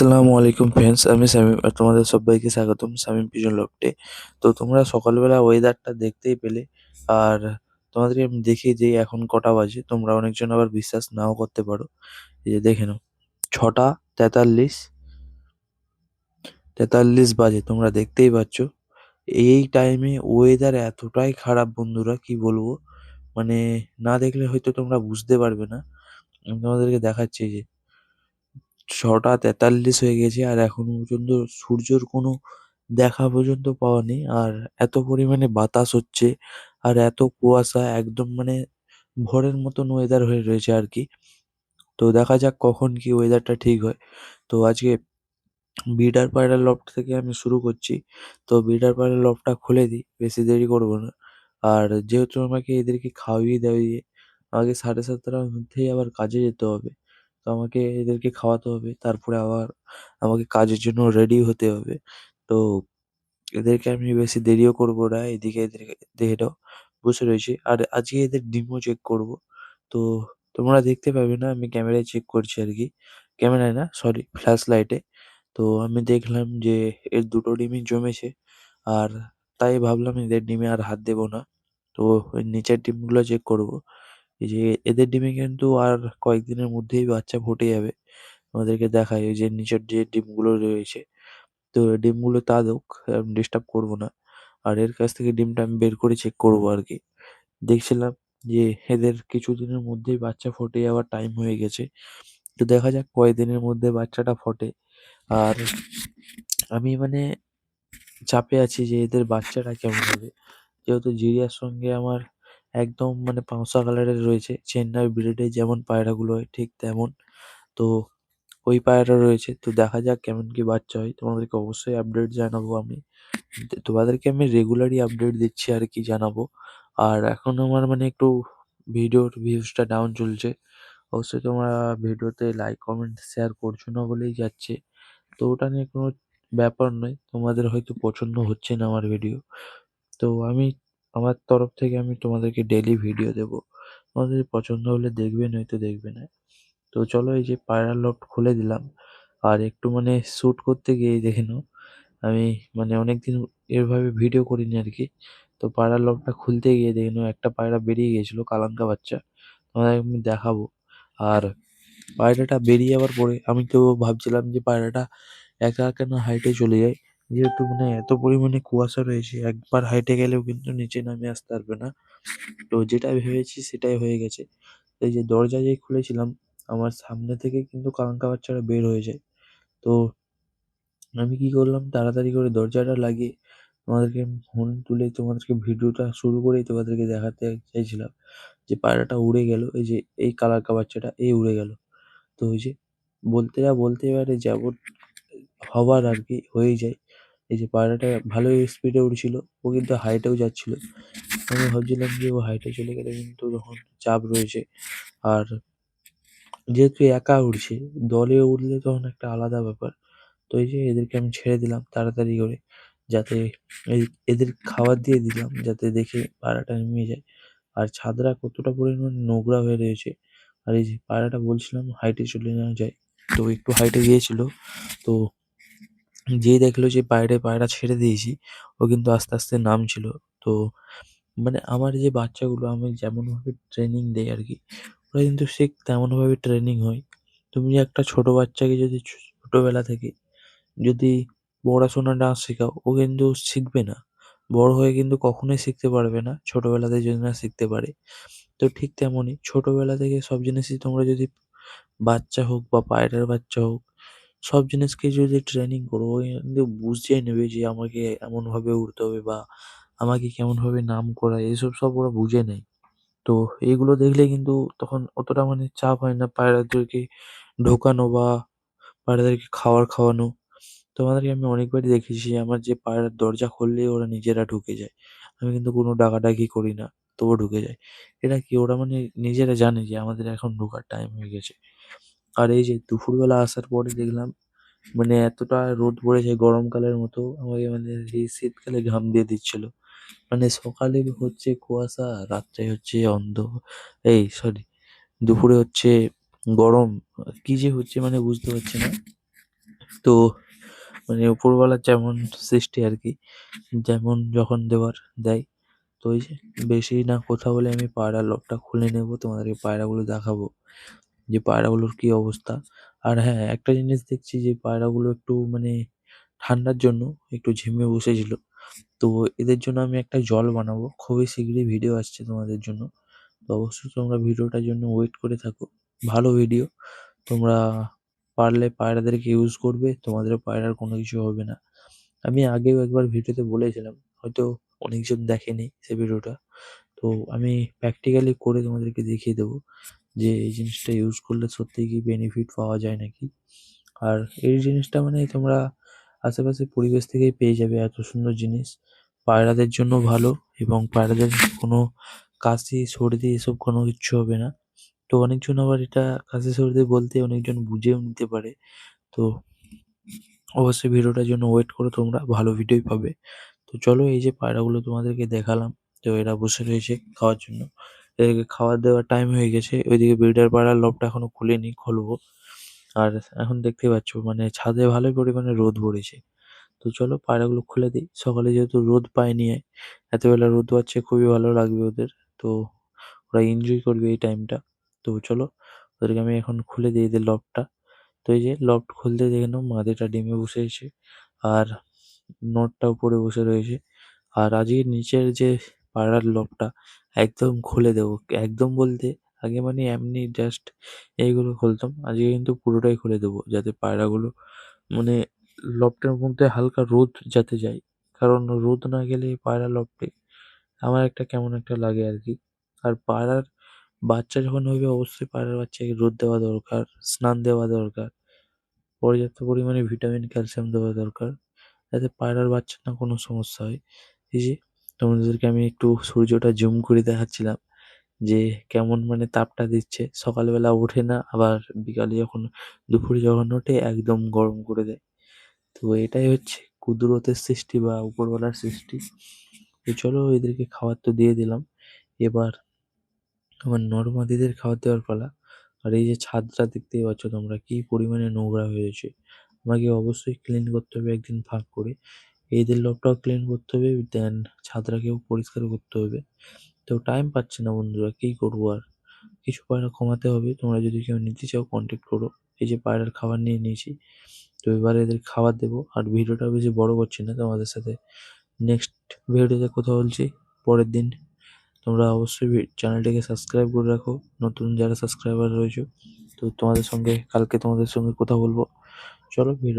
আসসালামু আলাইকুম ফ্রেন্ডস আমি আর তোমাদের সবাইকে স্বাগতম শামীম পিজন লফটে তো তোমরা সকালবেলা ওয়েদারটা দেখতেই পেলে আর তোমাদেরকে আমি দেখিয়ে যে এখন কটা বাজে, তোমরা অনেকজন আবার বিশ্বাস নাও করতে পারো। এই যে দেখে নাও, ছটা তেতাল্লিশ তেতাল্লিশ বাজে, তোমরা দেখতেই পাচ্ছ। এই টাইমে ওয়েদার এতটাই খারাপ বন্ধুরা, কি বলব? মানে না দেখলে হয়তো তোমরা বুঝতে পারবে না। আমি তোমাদেরকে দেখাচ্ছি যে ছটা তেতাল্লিশ হয়ে গেছে আর এখনও পর্যন্ত সূর্যর কোনো দেখা পর্যন্ত পাওয়া নেই। আর এত পরিমাণে বাতাস হচ্ছে আর এত কুয়াশা, একদম মানে ভোরের মতন ওয়েদার হয়ে রয়েছে আর কি। তো দেখা যাক কখন কি ওয়েদারটা ঠিক হয়। তো আজকে বিডার পায়রা লফট থেকে আমি শুরু করছি। তো বিডার পায়রা লফটটা খুলে দিই, বেশি দেরি করব না। আর যেহেতু আমাকে এদেরকে খাওয়িয়ে দাওয়িয়ে আমাকে সাড়ে সাতটার মধ্যেই আবার কাজে যেতে হবে। তো আমাকে এদেরকে খাওয়াতে হবে। তারপরে আবার আমাকে কাজের জন্য রেডি হতে হবে। তো এদেরকে আমি বেশি দেরিও করব না, এদিকে এদেরকে দেখে বসে রয়েছে আর আজকে এদের ডিমও চেক করব। তো তোমরা দেখতে পাবে না, আমি ক্যামেরায় চেক করছি আর কি। ক্যামেরায় না সরি ফ্ল্যাশ লাইটে তো আমি দেখলাম যে এর দুটো ডিমই জমেছে। আর তাই ভাবলাম এদের ডিমে আর হাত দেবো না। তো নিচের ডিমগুলো চেক করব। এই যে এদের ডিমে কিন্তু আর কয়েকদিনের মধ্যেই বাচ্চা ফুটে যাবে। আমাদেরকে দেখায় ওই যে নিচের যে ডিমগুলো রয়েছে, তো ডিমগুলো তা দোক ডিস্টার্ব করব না। আর এর কাছ থেকে ডিমটা আমি বের করে চেক করব আর কি। দেখছিলাম যে এদের কিছুদিনের মধ্যেই বাচ্চা ফুটে যাওয়ার টাইম হয়ে গেছে। তো দেখা যাক কয়দিনের মধ্যে বাচ্চাটা ফোটে। আর আমি মানে চাপে আছি যে এদের বাচ্চাটা কেমন হবে। যেহেতু জিরিয়ার সঙ্গে আমার একদম মানে পাউসা কালারের রয়েছে। চেন্নাই ব্রিডে যেমন পায়রাগুলো হয় ঠিক তেমন। তো ওই পায়রা রয়েছে। তো দেখা যাক কেমন কি বাচ্চা হয়। তোমাদেরকে অবশ্যই আপডেট জানাব আমি। তোমাদেরকে আমি রেগুলারই আপডেট দিচ্ছি আর কি জানাব। আর এখন আমার মানে একটু ভিডিওর ভিউজটা ডাউন চলছে। অবশ্যই তোমরা ভিডিওতে লাইক কমেন্ট শেয়ার করছ না বলেই যাচ্ছে। তো ওটা নিয়ে কোনো ব্যাপার নয়। তোমাদের হয়তো পছন্দ হচ্ছে না আমার ভিডিও তো আমি আমার তরফ থেকে আমি তোমাদেরকে ডেইলি ভিডিও দেবো। তোমাদের পছন্দ হলে দেখবে নয়তো দেখবে না। তো চলো এই যে পায়রা লফট খুলে দিলাম। আর একটু মানে শ্যুট করতে গিয়ে দেখে নাও, আমি মানে অনেকদিন এভাবে ভিডিও করিনি আর কি। তো পায়রা লফটটা খুলতে গিয়ে দেখে নাও, একটা পায়রা বেরিয়ে গিয়েছিল, কালাঙ্কা বাচ্চা। তোমাদের আমি দেখাবো। আর পায়রাটা বেরিয়ে যাওয়ার পরে আমি তো ভাবছিলাম যে পায়রাটা একা কেন হাইটে চলে যায়। যেহেতু মানে এত পরিমাণে কুয়াশা রয়েছে, একবার হাইটে গেলেও কিন্তু নিচে নামে আসতে পারবে না। তো যেটা ভেবেছি সেটাই হয়ে গেছে। এই যে দরজা যে খুলেছিলাম, আমার সামনে থেকে কিন্তু কাঙ্কা বাচ্চারা বের হয়ে যায়। তো আমি কি করলাম, তাড়াতাড়ি করে দরজাটা লাগিয়ে তোমাদেরকে ফোন তুলে তোমাদেরকে ভিডিওটা শুরু করেই তোমাদেরকে দেখাতে চাইছিলাম যে পায়রাটা উড়ে গেল, এই যে এই কালাকা বাচ্চাটা এই উড়ে গেল। তো ওই যে বলতে যা বলতে পারে যেমন হবার আর কি হয়েই যায়। এই যে পায়রাটা ভালোই স্পিডে উড়ছিল, ও কিন্তু হাইটেও যাচ্ছিল। আমি ভাবছিলাম যে ও হাইটে চলে গেলে কিন্তু তখন চাপ রয়েছে। আর যেহেতু একা উড়ছে, দলে উড়লে তখন একটা আলাদা ব্যাপার। তো এই যে এদেরকে আমি ছেড়ে দিলাম তাড়াতাড়ি করে, যাতে এদের খাবার দিয়ে দিলাম, যাতে দেখে পায়রাটা নেমে যায়। আর ছাদরা কতটা পরিমাণ নোংরা হয়ে রয়েছে। আর এই যে পায়রাটা বলছিলাম হাইটে চলে না যায়, তো একটু হাইটে গিয়েছিল। তো যেই দেখল যে বাইরে পায়রা ছেড়ে দিয়েছি, ও কিন্তু আস্তে আস্তে নামছিল। তো মানে আমার যে বাচ্চাগুলো, আমি যেমনভাবে ট্রেনিং দেই আর কি ওরা কিন্তু ঠিক তেমনভাবে ট্রেনিং হয়। তুমি একটা ছোট বাচ্চাকে যদি ছো- ছোটবেলা থেকে যদি পড়াশোনা না শেখাও, ও কিন্তু শিখবে না। বড় হয়ে কিন্তু কখনোই শিখতে পারবে না, ছোটবেলাতে যদি না শিখতে পারে। তো ঠিক তেমনই, ছোটবেলা থেকে সব জিনিসই তোমরা যদি বাচ্চা হোক বা পায়রার বাচ্চা হোক সব জিনিসকে যদি ট্রেনিং করো ও কিন্তু বুঝে নেবে যে আমাকে এমনভাবে উড়তে হবে বা আমাকে কেমনভাবে নাম করা, এসব সব ওরা বুঝে নেয়। তো এইগুলো দেখলে কিন্তু তখন অতটা মানে চাপ হয় না পায়রাদেরকে ঢোকানো বা পায়রাদেরকে খাবার খাওয়ানো। তোমাদেরকে আমি অনেকবারই দেখেছি, আমার যে পায়রার দরজা খুললেই ওরা নিজেরা ঢুকে যায়। আমি কিন্তু কোনো ডাকাডাকি করি না, তবুও ঢুকে যায়। এটা কি ওরা মানে নিজেরা জানে যে আমাদের এখন ঢোকার টাইম হয়ে গেছে? আর এই যে দুপুরবেলা আসার পরে দেখলাম মানে এতটা রোদ পড়েছে গরমকালের মতো, আমাকে মানে এই শীতকালে ঘাম দিয়ে দিচ্ছিল। মানে সকালে হচ্ছে কুয়াশা, রাত্রে হচ্ছে অন্ধ এই সরি দুপুরে হচ্ছে গরম, কি যে হচ্ছে মানে বুঝতে পারছি না। তো মানে উপরওয়ালার যেমন সৃষ্টি আর কি, যেমন যখন দেওয়ার দেয়, তো যে বেশি না কথা বলে আমি পায়রা লকটা খুলে নেব, তোমাদেরকে পায়রাগুলো দেখাবো। যে পায়রাগুলোর কি অবস্থা। আর হ্যাঁ একটা জিনিস দেখছি যে পায়রাগুলো একটু মানে ঠান্ডার জন্য একটু ঝিমে বসেছিল। তো এদের জন্য আমি একটা জল বানাবো। খুবই শীঘ্রই ভিডিও আসছে তোমাদের জন্য। তো অবশ্যই তোমরা ভিডিওটার জন্য ওয়েট করে থাকো। ভালো ভিডিও তোমরা পারলে পায়রাদেরকে ইউজ করবে, তোমাদের পায়রার কোনো কিছু হবে না। আমি আগেও একবার ভিডিওতে বলেছিলাম, হয়তো অনেকজন দেখেনি সেই ভিডিওটা তো আমি প্র্যাকটিক্যালি করে তোমাদেরকে দেখিয়ে দেবো। যে এই জিনিসটা ইউজ করলে সত্যিই কি বেনিফিট পাওয়া যায় নাকি? আর এই জিনিসটা মানে তোমরা আশেপাশে পরিবেশ থেকেই পেয়ে যাবে এত সুন্দর জিনিস। পায়রাদের জন্য ভালো এবং পায়রাদের কোনো কাশি, সর্দি এসব কোনো কিচ্ছু হবে না। তো অনেকজন আবার এটা কাশি, সর্দি বলতে অনেকজন বুঝেও নিতে পারে। তো অবশ্যই ভিডিওটার জন্য ওয়েট করো তোমরা, ভালো ভিডিওই পাবে। তো চলো এই যে পায়রাগুলো তোমাদেরকে দেখালাম, তো এরা বসে রয়েছে খাওয়ার জন্য। এদেরকে খাবার দেওয়ার টাইম হয়ে গেছে, ওইদিকে ব্রিডার পাড়ার লবটা এখনও খুলিনি, খুলবো। আর এখন দেখতেই পাচ্ছ মানে ছাদে ভালোই পরিমাণে রোদ পড়েছে। তো চলো পায়রাগুলো খুলে দিই। সকালে যেহেতু রোদ পায়নি এতবেলা রোদ পাচ্ছে, খুবই ভালো লাগবে ওদের। তো ওরা এনজয় করবে এই টাইমটা তো চলো, ওদেরকে আমি এখন খুলে দিই এদের লবটা তো এই যে লফট খুলতে দেখে নাও মাদিটা ডিমে বসেছে আর নটটা উপরে বসে রয়েছে। আর আজকে নিচের যে পায়রার লফটটা একদম খুলে দেবো। একদম বলতে আগে মানে এমনি জাস্ট এইগুলো খুলতাম, আজকে কিন্তু পুরোটাই খুলে দেবো যাতে পায়রাগুলো মানে লফটের মধ্যে হালকা রোদ যাতে যায়। কারণ রোদ না গেলে পায়রা লফটে আমার একটা কেমন একটা লাগে আর কি আর পায়রার বাচ্চা যখন হবে অবশ্যই পায়রার বাচ্চাকে রোদ দেওয়া দরকার, স্নান দেওয়া দরকার, পর্যাপ্ত পরিমাণে ভিটামিন ক্যালসিয়াম দেওয়া দরকার, যাতে পায়রার বাচ্চার না কোনো সমস্যা হয়। এই যে তোমাদেরকে আমি একটু সূর্যটা জুম করে দেখাচ্ছিলাম যে কেমন মানে তাপটা দিচ্ছে। সকালবেলা ওঠে না, আবার বিকালে যখন, দুপুরে যখন ওঠে একদম গরম করে দেয়। তো এটাই হচ্ছে কুদরতের সৃষ্টি বা উপরওয়ালার সৃষ্টি। তো চলো এদেরকে খাবার তো দিয়ে দিলাম। এবার আমার নর-মাদিদের খাবার দেওয়ার পালা। আর এই যে ছাদটা দেখতেই পাচ্ছ তোমরা, কি পরিমাণে নোংরা হয়েছে। আমাকে অবশ্যই ক্লিন করতে হবে একদিন ফাঁক করে। এদের লবটাও ক্লিন করতে হবে দেন ছাদটাকেও পরিষ্কার করতে হবে। তো টাইম পাচ্ছি না বন্ধুরা, কী করব আর? কিছু পায়রা কমাতে হবে, তোমরা যদি কেউ নিতে চাও কন্ট্যাক্ট করো। এই যে পায়রার খাবার নিয়ে নিয়েছি, তো এবারে এদের খাবার দেবো। আর ভিডিওটা বেশি বড় করছি না তোমাদের সাথে। নেক্সট ভিডিওতে কথা বলছি, পরের দিন। তোমরা অবশ্যই চ্যানেলটিকে সাবস্ক্রাইব করে রাখো। নতুন যারা সাবস্ক্রাইবার রয়েছে, তো তোমাদের সঙ্গে, কালকে তোমাদের সঙ্গে কথা বলব। চলো ভিডিও